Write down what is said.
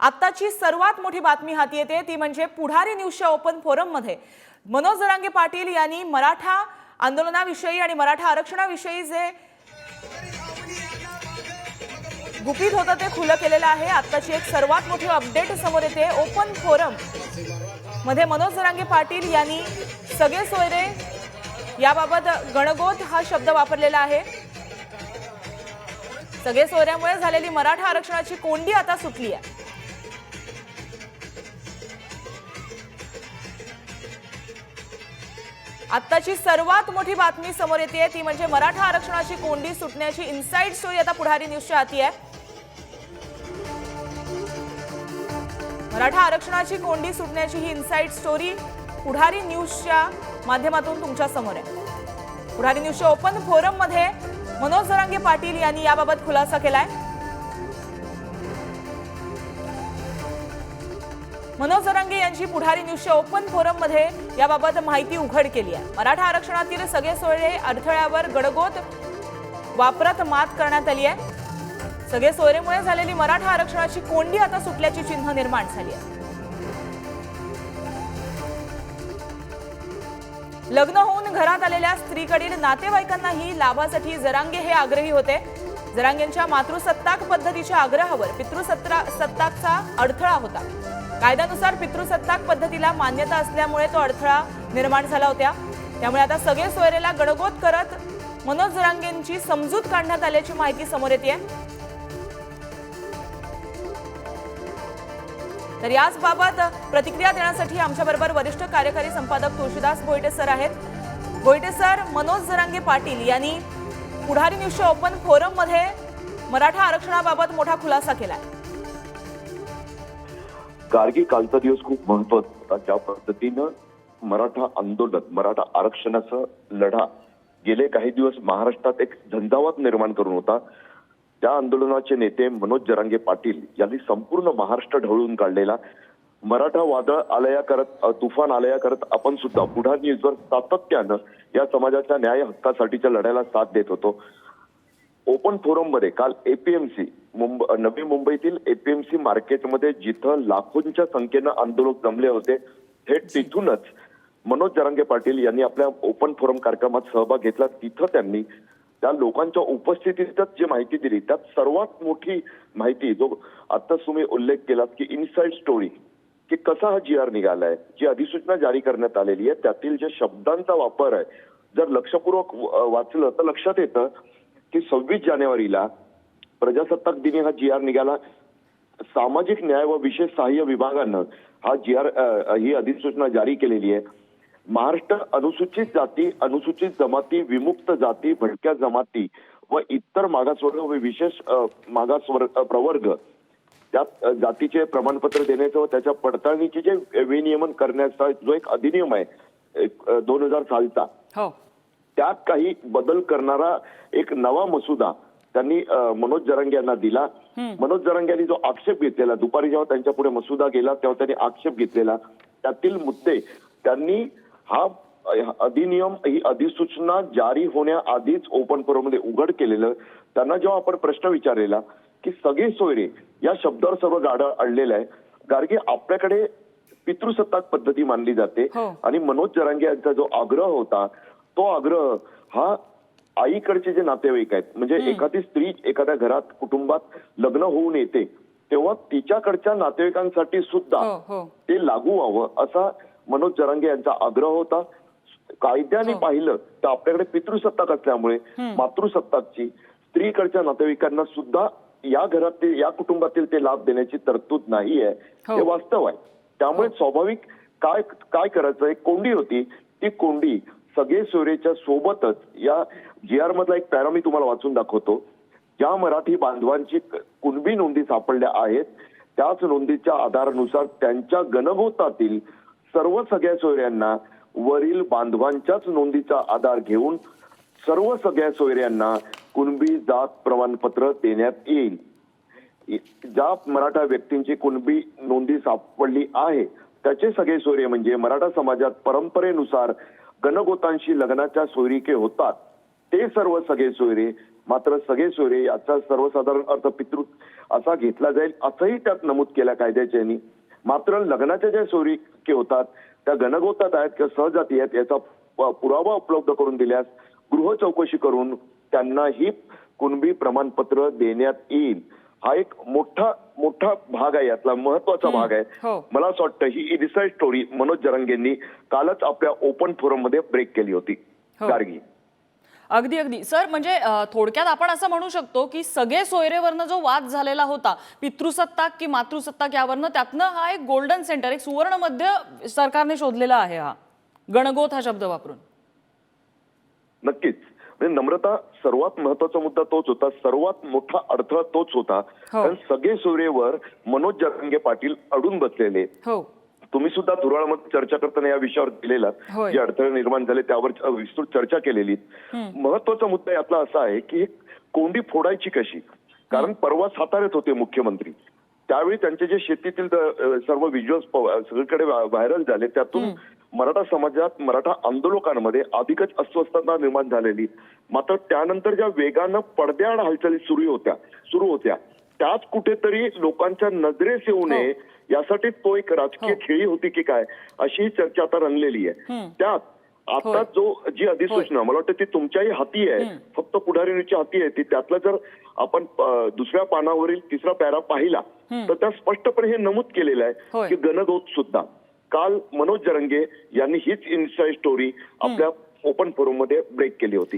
आत्ताची सर्वात मोठी बातमी हाती येते ती म्हणजे पुढारी न्यूजच्या ओपन फोरममध्ये. मनोज जरांगे पाटील यांनी मराठा आंदोलनाविषयी आणि मराठा आरक्षणाविषयी जे गुपित होतं ते खुलं केलेलं आहे. आत्ताची एक सर्वात मोठी अपडेट समोर येते ओपन फोरममध्ये मनोज जरांगे पाटील यांनी सगळे सोयरे याबाबत गणगोत हा शब्द वापरलेला आहे. सगळे सोयऱ्यामुळे झालेली मराठा आरक्षणाची कोंडी आता सुटली आहे. आत्ताची सर्वात मोठी बातमी समोर येते ती म्हणजे मराठा आरक्षणाची कोंडी सुटण्याची इन्साईड स्टोरी आता पुढारी न्यूजच्या हाती आहे. मराठा आरक्षणाची कोंडी सुटण्याची ही इन्साईड स्टोरी पुढारी न्यूजच्या माध्यमातून तुमच्यासमोर आहे. पुढारी न्यूजच्या ओपन फोरममध्ये मनोज जरांगे पाटील यांनी याबाबत खुलासा केलाय. मनोज जरांगे यांची पुढारी न्यूजच्या ओपन फोरममध्ये याबाबत माहिती उघड केली आहे. मराठा आरक्षणातील सगळे सोयरे अडथळ्यावर गडगोत वापरत मात करण्यात आली आहे. सगळे सोयरेमुळे झालेली मराठा आरक्षणाची कोंडी आता सुटल्याची चिन्ह निर्माण झाली आहे. लग्न होऊन घरात आलेल्या स्त्रीकडील नातेवाईकांनाही लाभासाठी जरांगे हे आग्रही होते. जरांगेंच्या मातृसत्ताक पद्धतीच्या आग्रहावर पितृसत्ता सत्ताकचा अडथळा होता. कायद्यानुसार पितृसत्ताक पद्धतीला मान्यता असल्यामुळे तो अडथळा निर्माण झाला होता. त्यामुळे आता सगळे सोयरेला गडगोत करत मनोज जरांगेंची समजूत काढण्यात आल्याची माहिती समोर येते तर याच बाबत प्रतिक्रिया देण्यासाठी आमच्याबरोबर वरिष्ठ कार्यकारी संपादक तुळशीदास बोईटे सर आहेत. बोईटे सर मनोज जरांगे पाटील यांनी पुढारी न्यूजच्या ओपन फोरममध्ये मराठा आरक्षणाबाबत मोठा खुलासा केला आहे गार्गी कालचा दिवस खूप महत्त्वाचा होता ज्या पद्धतीनं मराठा आंदोलन मराठा आरक्षणाचा लढा गेले काही दिवस महाराष्ट्रात एक झंझावात निर्माण करून होता. त्या आंदोलनाचे नेते मनोज जरांगे पाटील यांनी संपूर्ण महाराष्ट्र ढवळून काढलेला. मराठा वादळ आलया करत तुफान आलया करत आपण सुद्धा पुढार न्यूजवर सातत्यानं या समाजाच्या न्याय हक्कासाठीच्या लढ्याला साथ देत होतो. ओपन फोरममध्ये काल एपीएमसी मुंब नवी मुंबईतील एपीएमसी मार्केटमध्ये जिथं लाखोंच्या संख्येनं आंदोलक जमले होते थेट तिथूनच मनोज जरांगे पाटील यांनी आपल्या ओपन फोरम कार्यक्रमात सहभाग घेतला. तिथं त्यांनी त्या लोकांच्या उपस्थितीतच जी माहिती दिली त्यात सर्वात मोठी माहिती जो आता तुम्ही उल्लेख केलात की इनसाइड स्टोरी की कसा हा जी आर निघालाय जी अधिसूचना जारी करण्यात आलेली आहे त्यातील जे शब्दांचा वापर आहे जर लक्षपूर्वक व- वाचलं तर लक्षात येतं की सव्वीस जानेवारीला प्रजासत्ताक दिनी हा जी आर निघाला. सामाजिक न्याय व विशेष सहाय्य विभागानं हा जी आर ही अधिसूचना जारी केलेली आहे. महाराष्ट्र अनुसूचित जाती अनुसूचित जमाती विमुक्त जाती भटक्या जमाती व इतर मागासवर्ग व विशेष मागासवर्ग प्रवर्ग त्यात जातीचे प्रमाणपत्र देण्याचं व त्याच्या पडताळणीचे जे विनियमन करण्याचा जो एक अधिनियम आहे दोन हजार सालचा. हो. त्यात काही बदल करणारा एक नवा मसुदा त्यांनी मनोज जरांगे यांना दिला. मनोज जरांगे यांनी जो आक्षेप घेतलेला दुपारी जेव्हा त्यांच्या पुढे मसुदा गेला तेव्हा त्यांनी आक्षेप घेतलेला. त्यातील मुद्दे त्यांनी हा अधिनियम ही अधिसूचना जारी होण्याआधीच ओपन फोरममध्ये उघड केलेलं. त्यांना जेव्हा आपण प्रश्न विचारलेला की सगळे सोयरे या शब्दावर सर्व गाडं अडलेलं आहे. गार्गे आपल्याकडे पितृसत्ताक पद्धती मानली जाते. हो. आणि मनोज जरांगे यांचा जो आग्रह होता तो आग्रह हा आईकडचे जे नातेवाईक आहेत म्हणजे एखादी स्त्री एखाद्या घरात कुटुंबात लग्न होऊन येते तेव्हा तिच्याकडच्या नातेवाईकांसाठी सुद्धा हो हो. ते लागू व्हावं असा मनोज जरांगे यांचा आग्रह होता. कायद्याने हो. पाहिलं तर आपल्याकडे पितृसत्ताक असल्यामुळे मातृसत्ताकची स्त्रीकडच्या नातेवाईकांना सुद्धा या घरातील या कुटुंबातील ते लाभ देण्याची तरतूद नाही आहे हो. हे वास्तव आहे. त्यामुळे स्वाभाविक काय काय करायचं? एक कोंडी होती. ती कोंडी सगळे सोयरेच्या सोबतच या जी आर मधला एक पॅरा मी तुम्हाला वाचून दाखवतो ज्या मराठी बांधवांची कुणबी नोंदी सापडल्या आहेत त्याच नोंदीच्या आधारानुसार त्यांच्या गणगोतातील सर्व सगळ्या सोयऱ्यांना वरील बांधवांच्याच नोंदीचा आधार घेऊन सर्व सगळ्या सोयऱ्यांना कुणबी जात प्रमाणपत्र देण्यात येईल. ज्या मराठा व्यक्तींची कुणबी नोंदी सापडली आहे त्याचे सगळे सोयरे म्हणजे मराठा समाजात परंपरेनुसार गणगोतांशी लग्नाच्या सोयरिके होतात. ते सर्व सगळे सोयरे मात्र सगळे सोयरे याचा सर्वसाधारण अर्थ पितृ असा घेतला जाईल असंही त्यात नमूद केल्या कायद्याच्यानी. मात्र लग्नाच्या ज्या सोयरी होतात त्या गणगोतात आहेत किंवा सहजाती आहेत याचा पुरावा उपलब्ध करून दिल्यास गृह चौकशी करून त्यांनाही कुणबी प्रमाणपत्र देण्यात येईल. हा एक मोठा मोठा भाग आहे यातला महत्त्वाचा भाग आहे. हो. मला असं वाटतं ही इन्साइड स्टोरी मनोज जरंगेंनी कालच आपल्या ओपन फोरममध्ये ब्रेक केली होती. हो. गार्गी. अगदी अगदी. सर म्हणजे थोडक्यात आपण असं म्हणू शकतो की सगळे सोयरेवरनं जो वाद झालेला होता पितृसत्ताक की मातृसत्ताक यावरनं त्यातनं हा एक गोल्डन सेंटर एक सुवर्ण मध्य सरकारने शोधलेला आहे हा. गणगोत हा शब्द वापरून. नक्कीच. म्हणजे नम्रता सर्वात महत्त्वाचा मुद्दा तोच होता सर्वात मोठा अडथळा तोच होता. कारण सगळे सोयरेवर मनोज जरंगे पाटील अडून बसलेले. हो. तुम्ही सुद्धा धुराळमध्ये चर्चा करताना या विषयावर दिलेला. जे अडथळे निर्माण झाले त्यावर विस्तृत चर्चा केलेली. महत्त्वाचा मुद्दा यातला असा आहे की हे कोंडी फोडायची कशी? कारण परवा साताऱ्यात होते मुख्यमंत्री. त्यावेळी त्यांचे जे शेतीतील सर्व व्हिज्युअल्स सगळीकडे व्हायरल झाले त्यातून मराठा समाजात मराठा आंदोलकांमध्ये अधिकच अस्वस्थता निर्माण झालेली. मात्र त्यानंतर ज्या वेगानं पडद्याआड हालचाली सुरू होत्या सुरू होत्या त्याच कुठेतरी लोकांच्या नजरेस येऊ नये यासाठी तो एक राजकीय खेळी होती की काय अशी ही चर्चा आता रंगलेली आहे. त्यात आता जो जी अधिसूचना मला वाटतं ती तुमच्याही हाती आहे फक्त पुढारीच्या हाती आहे ती त्यातलं जर आपण दुसऱ्या पानावरील तिसरा पॅरा पाहिला तर त्या स्पष्टपणे हे नमूद केलेलं आहे. की गणगोत सुद्धा. काल मनोज जरंगे यांनी हीच इन्साइड स्टोरी आपल्या ओपन फोरममध्ये ब्रेक केली होती.